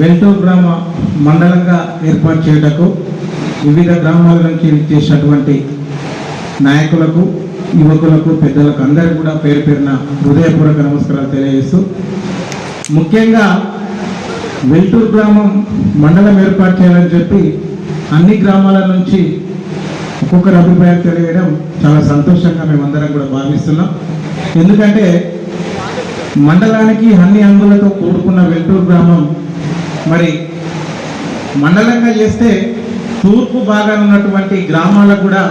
వెంటూరు గ్రామ మండలంగా ఏర్పాటు చేయటకు వివిధ గ్రామాల నుంచి చేసినటువంటి నాయకులకు యువకులకు పెద్దలకు అందరికీ కూడా పేరు పేరున హృదయపూర్వక నమస్కారాలు తెలియజేస్తూ ముఖ్యంగా వెల్టూరు గ్రామం మండలం ఏర్పాటు చేయాలని చెప్పి అన్ని గ్రామాల నుంచి ఒక్కొక్కరి అభిప్రాయం తెలియడం చాలా సంతోషంగా మేమందరం కూడా భావిస్తున్నాం. ఎందుకంటే మండలానికి అన్ని అంగులతో కూడుకున్న వెల్టూరు గ్రామం మరి మండలంగా చేస్తే తూర్పు భాగాన ఉన్నటువంటి గ్రామాలకు కూడా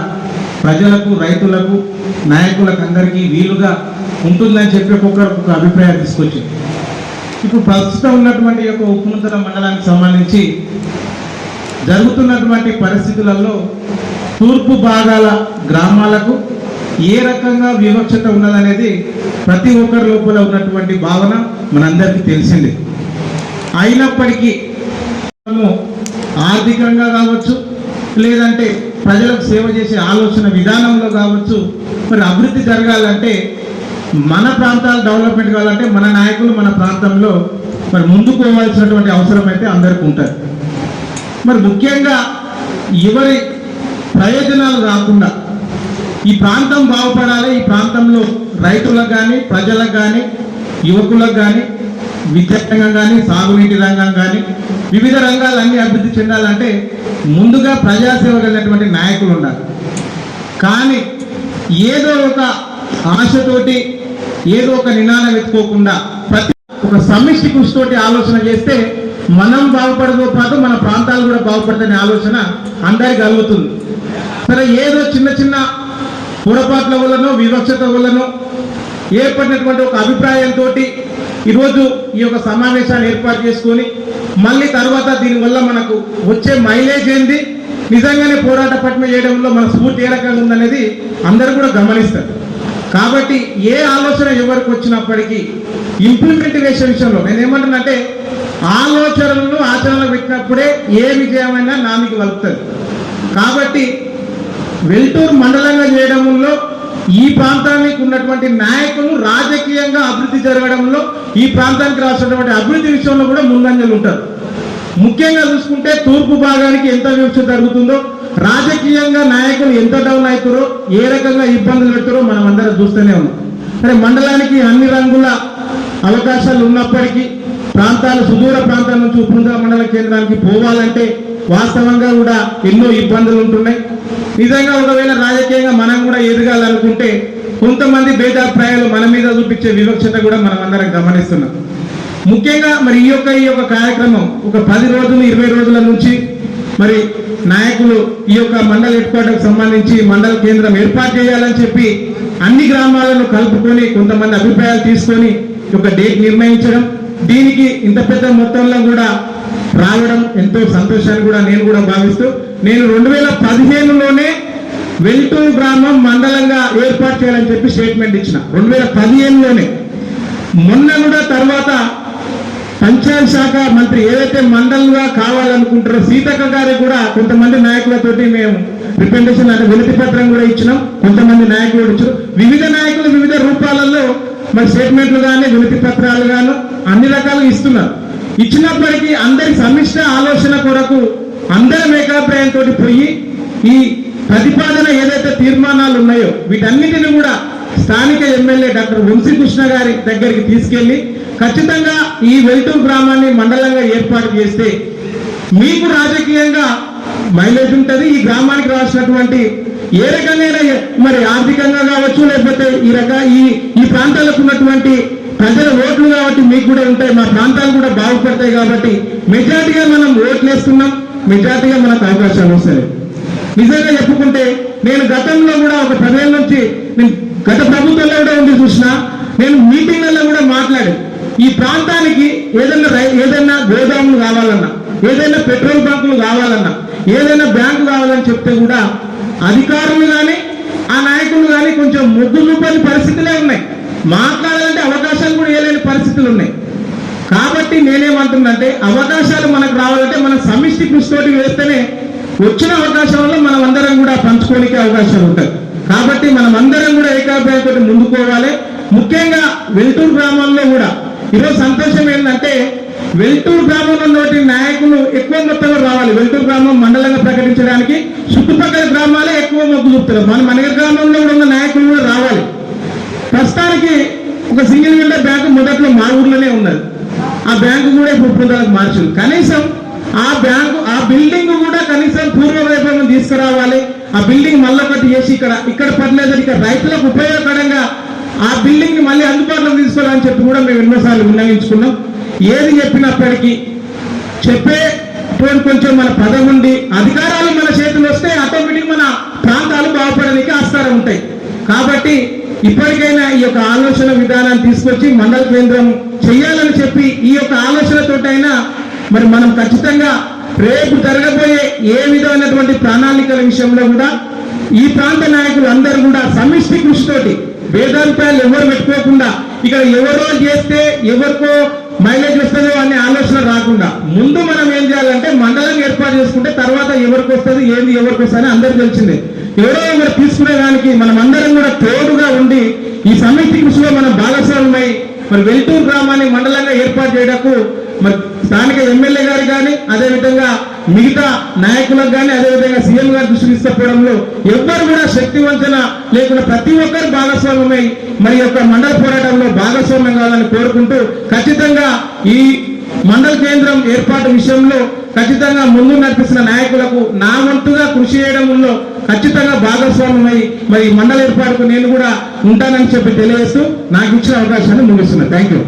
ప్రజలకు రైతులకు నాయకులకు అందరికీ వీలుగా ఉంటుందని చెప్పి ఒకరు ఒక అభిప్రాయం తీసుకొచ్చింది. ఇప్పుడు ప్రస్తుతం ఉన్నటువంటి యొక్క ఉప్పుముద్దల మండలానికి సంబంధించి జరుగుతున్నటువంటి పరిస్థితులలో తూర్పు భాగాల గ్రామాలకు ఏ రకంగా వివక్షత ఉన్నదనేది ప్రతి ఒక్కరి లోపల ఉన్నటువంటి భావన మనందరికీ తెలిసిందే. అయినప్పటికీ మనము ఆర్థికంగా కావచ్చు లేదంటే ప్రజలకు సేవ చేసే ఆలోచన విధానంలో కావచ్చు మరి అభివృద్ధి జరగాలంటే మన ప్రాంతాలు డెవలప్మెంట్ కావాలంటే మన నాయకులు మన ప్రాంతంలో మరి ముందుకు పోవాల్సినటువంటి అవసరం అయితే అందరికీ ఉంటుంది. మరి ముఖ్యంగా ఎవరి ప్రయోజనాలు రాకుండా ఈ ప్రాంతం బాగుపడాలి ఈ ప్రాంతంలో రైతులకు కానీ ప్రజలకు కానీ యువకులకు కానీ విద్యా రంగం కానీ సాగునీటి రంగం కానీ వివిధ రంగాలన్నీ అభివృద్ధి చెందాలంటే ముందుగా ప్రజాసేవ కలిగినటువంటి నాయకులు ఉండాలి. కానీ ఏదో ఒక ఆశతోటి ఏదో ఒక నినాదం ఎత్తుకోకుండా ప్రతి ఒక సమిష్టి కృషితోటి ఆలోచన చేస్తే మనం బాగుపడతో పాటు మన ప్రాంతాలు కూడా బాగుపడతాయనే ఆలోచన అందరికి కలుగుతుంది. సరే ఏదో చిన్న చిన్న పొరపాట్ల వల్లనో వివక్షత వల్లనో ఏర్పడినటువంటి ఒక అభిప్రాయంతో ఈరోజు ఈ యొక్క సమావేశాన్ని ఏర్పాటు చేసుకొని మళ్ళీ తర్వాత దీనివల్ల మనకు వచ్చే మైలేజ్ ఏంది? నిజంగానే పోరాట పట్టిన చేయడంలో మన స్ఫూర్తి ఏ రకంగా ఉందనేది అందరూ కూడా గమనిస్తారు. కాబట్టి ఏ ఆలోచన ఎవరికి వచ్చినప్పటికీ ఇంప్లిమెంటేషన్ విషయంలో నేను ఏమంటున్నానంటే ఆలోచనలను ఆచరణలో పెట్టినప్పుడే ఏ విజయమైనా నామికి వలుపుతుంది. కాబట్టి వెల్టూరు మండలంగా చేయడంలో ఈ ప్రాంతానికి ఉన్నటువంటి నాయకులు రాజకీయంగా అభివృద్ధి జరగడంలో ఈ ప్రాంతానికి రాసినటువంటి అభివృద్ధి విషయంలో కూడా ముందంజలు ఉంటారు. ముఖ్యంగా చూసుకుంటే తూర్పు భాగానికి ఎంత వివక్ష జరుగుతుందో రాజకీయంగా నాయకులు ఎంత డౌన్ అవుతారో ఏ రకంగా ఇబ్బందులు పెడతారో మనం అందరం చూస్తూనే ఉన్నాం. అంటే మండలానికి అన్ని రంగుల అవకాశాలు ఉన్నప్పటికీ ప్రాంతాలు సుదూర ప్రాంతాల నుంచి ఉపృంద మండల కేంద్రానికి పోవాలంటే వాస్తవంగా కూడా ఎన్నో ఇబ్బందులు ఉంటున్నాయి. నిజంగా ఒకవేళ రాజకీయంగా మనం కూడా ఎదగాలనుకుంటే కొంతమంది భేదాభిప్రాయాలు మన మీద చూపించే వివక్షత కూడా మనం అందరం గమనిస్తున్నాం. ముఖ్యంగా మరి ఈ యొక్క ఈ యొక్క కార్యక్రమం ఒక పది రోజులు ఇరవై రోజుల నుంచి మరి నాయకులు ఈ యొక్క మండల హెడ్ క్వార్టర్కి సంబంధించి మండల కేంద్రం ఏర్పాటు చేయాలని చెప్పి అన్ని గ్రామాలను కలుపుకొని కొంతమంది అభిప్రాయాలు తీసుకొని ఒక డేట్ నిర్ణయించడం దీనికి ఇంత పెద్ద మొత్తంలో కూడా రావడం ఎంతో సంతోషాన్ని కూడా నేను కూడా భావిస్తూ నేను రెండు వేల పదిహేనులోనే వెల్టూరు గ్రామం మండలంగా ఏర్పాటు చేయాలని చెప్పి స్టేట్మెంట్ ఇచ్చిన. రెండు వేల పదిహేనులోనే మొన్న కూడా తర్వాత పంచాయత్ శాఖ మంత్రి ఏదైతే మండలంగా కావాలనుకుంటారో సీతక్క గారికి కూడా కొంతమంది నాయకులతోటి మేము రిప్రజెంటేషన్ అంటే వినతి పత్రం కూడా ఇచ్చినాం. కొంతమంది నాయకులు ఇచ్చారు. వివిధ నాయకులు వివిధ రూపాలలో మరి స్టేట్మెంట్లు కానీ వినతి పత్రాలు గాను అన్ని రకాలుగా ఇస్తున్నారు. ఇచ్చినప్పటికీ అందరి సమిష్ట ఆలోచన కొరకు ఏకాభిప్రాయంతో పోయి ఈ ప్రతిపాదన ఏదైతే తీర్మానాలు ఉన్నాయో వీటన్నిటిని కూడా స్థానిక ఎమ్మెల్యే డాక్టర్ వంశీకృష్ణ గారి దగ్గరికి తీసుకెళ్ళి ఖచ్చితంగా ఈ వెల్టూరు గ్రామాన్ని మండలంగా ఏర్పాటు చేస్తే మీకు రాజకీయంగా మైలేజ్ ఉంటుంది. ఈ గ్రామానికి రాసినటువంటి ఏ రకమైన మరి ఆర్థికంగా కావచ్చు లేకపోతే ఈ రక ఈ ఈ ప్రాంతాలకు ఉన్నటువంటి ప్రజల ఓట్లు కాబట్టి మీకు కూడా ఉంటాయి. మా ప్రాంతాలు కూడా బాగుపడతాయి కాబట్టి మెజార్టీగా మనం ఓట్లు వేస్తున్నాం మెజార్టీగా మనకు అవకాశాలు వస్తాయి నిజంగా చెప్పుకుంటే నేను గతంలో కూడా ఒక పదేళ్ళ నుంచి నేను గత ప్రభుత్వంలో కూడా ఉండి చూసిన నేను మీటింగ్లలో కూడా మాట్లాడి. ఈ ప్రాంతానికి ఏదైనా ఏదైనా గోదాములు కావాలన్నా ఏదైనా పెట్రోల్ బంకులు కావాలన్నా ఏదైనా బ్యాంకు కావాలని చెప్తే కూడా అధికారులు కానీ ఆ నాయకులు కానీ కొంచెం ముగ్గు చూపని పరిస్థితులే ఉన్నాయి. మాట్లాడాలంటే అవకాశాలు కూడా ఏలేని పరిస్థితులు ఉన్నాయి. కాబట్టి నేనేమంటున్నంటే అవకాశాలు మనకు రావాలంటే మనం సమిష్టి కృషితోటి వేస్తేనే వచ్చిన అవకాశాలలో మనం అందరం కూడా పంచుకోనికి అవకాశాలు ఉంటాయి. కాబట్టి మనం అందరం కూడా ఏకాభిప్రాయంతో ముందుకోవాలి ముఖ్యంగా వెల్టూరు గ్రామాల్లో కూడా ఈరోజు సంతోషం ఏంటంటే వెల్టూరు గ్రామంలో ఉన్నటువంటి నాయకులు ఎక్కువ మొత్తంలో రావాలి. వెల్టూరు గ్రామం మండలంగా ప్రకటించడానికి చుట్టుపక్కల గ్రామాలే ఎక్కువ మొగ్గు చూపుతారు. మన మనగర్ గ్రామంలో కూడా ఉన్న నాయకులు కూడా రావాలి. ప్రస్తుతానికి ఒక సింగిల్ విండో బ్యాంకు మొదట్లో మా ఊర్లోనే ఉన్నది. ఆ బ్యాంకు కూడా ఇప్పుడు పొందాలకు కనీసం ఆ బ్యాంకు ఆ బిల్డింగ్ కూడా కనీసం పూర్వ వైభవం తీసుకురావాలి. ఆ బిల్డింగ్ మళ్ళీ ఒకటి చేసి ఇక్కడ ఇక్కడ పర్లేదు ఇక్కడ రైతులకు ఉపయోగకరంగా ఆ బిల్డింగ్ మళ్ళీ అందుబాటులోకి తీసుకోవాలని చెప్పి కూడా మేము ఎన్నోసార్లు విన్నవించుకున్నాం. ఏది చెప్పినప్పటికీ చెప్పే కొంచెం మన పదం ఉండి అధికారాలు మన చేతులు వస్తే ఆటోమేటిక్ మన ప్రాంతాలు బాగుపడడానికి ఆస్కారం ఉంటాయి. కాబట్టి ఇప్పటికైనా ఈ యొక్క ఆలోచన విధానాన్ని తీసుకొచ్చి మండల కేంద్రం చెయ్యాలి. చెప్పి ఈ యొక్క ఆలోచనతోటైనా మరి మనం ఖచ్చితంగా రేపు జరగబోయే ఏ విధమైనటువంటి ప్రణాళికల విషయంలో కూడా ఈ ప్రాంత నాయకులు అందరూ కూడా సమిష్టి కృషితోటి భేదాభిప్రాయాలు ఎవరు పెట్టుకోకుండా ఇక్కడ ఎవరో చేస్తే ఎవరికో మైలేజ్ వస్తుందో అనే ఆలోచన రాకుండా ముందు మనం ఏం చేయాలంటే మండలం ఏర్పాటు చేసుకుంటే తర్వాత ఎవరికి వస్తుంది ఏంది ఎవరికి వస్తుంది అందరికి తెలిసిందే. ఎవరో ఎవరు తీసుకునే దానికి మనం అందరం కూడా తోడుగా ఉండి ఈ సమిష్టి కృషిలో మనం భాగస్వామ్యమై మరి వెల్టూరు గ్రామాన్ని మండలంగా ఏర్పాటు చేయడకు మరి స్థానిక ఎమ్మెల్యే గారు కానీ అదేవిధంగా మిగతా నాయకులకు కానీ అదేవిధంగా సీఎం గారు దృష్టికి తీసుకుపోవడంలో ఎవ్వరు కూడా శక్తివంతన లేకుండా ప్రతి ఒక్కరు భాగస్వామ్యమై మరి యొక్క మండల పోరాటంలో భాగస్వామ్యం కావాలని కోరుకుంటూ ఖచ్చితంగా ఈ మండల కేంద్రం ఏర్పాటు విషయంలో ఖచ్చితంగా ముందు నడిపిస్తున్న నాయకులకు నా వంతుగా కృషి చేయడంలో ఖచ్చితంగా భాగస్వామ్యమై మరి మండల ఏర్పాటుకు నేను కూడా ఉంటానని చెప్పి తెలియజేస్తూ నాకు ఇచ్చిన అవకాశాన్ని ముగిస్తున్నాను థ్యాంక్ యూ